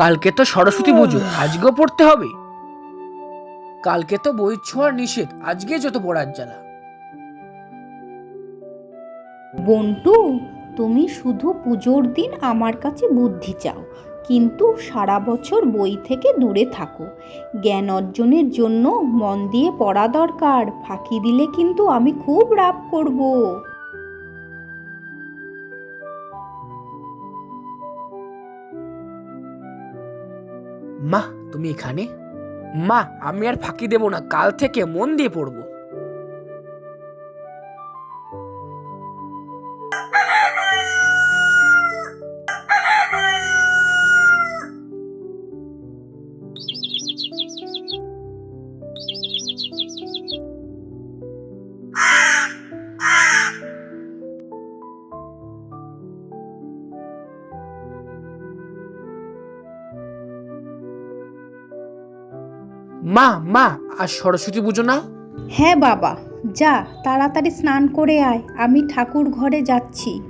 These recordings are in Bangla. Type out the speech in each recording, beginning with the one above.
কালকে তো সরস্বতী পুজো, আজকেও পড়তে হবে। কালকে তো বই ছোঁয়ার নিষেধ, আজকে যত পড়ার জ্বালা। বন্টু, তুমি শুধু পুজোর দিন আমার কাছে বুদ্ধি চাও, কিন্তু সারা বছর বই থেকে দূরে থাকো। জ্ঞান অর্জনের জন্য মন দিয়ে পড়া দরকার, ফাঁকি দিলে কিন্তু আমি খুব রাগ করব। মা তুমি এখানে? মা আমি আর ফাঁকি দেব না। কাল থেকে মন দিয়ে পড়ব। মা মা আর সরস্বতী পুজো না? হ্যাঁ বাবা যা তাড়াতাড়ি স্নান করে আয় আমি ঠাকুর ঘরে যাচ্ছি।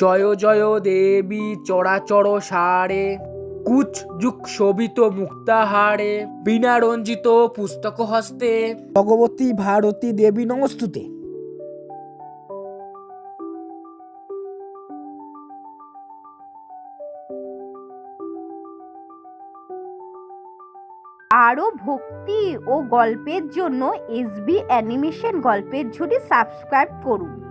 জয় জয় দেবী চড়াচড় সারে কুচ যুগ শোভিত মুক্তাহারে বিনা রঞ্জিত পুস্তক হস্তে। ভগবতী ভারতী দেবী নমস্তুতে। আরও ভক্তি ও গল্পের জন্য এসবি অ্যানিমেশন গল্পের ঝুড়ি সাবস্ক্রাইব করুন।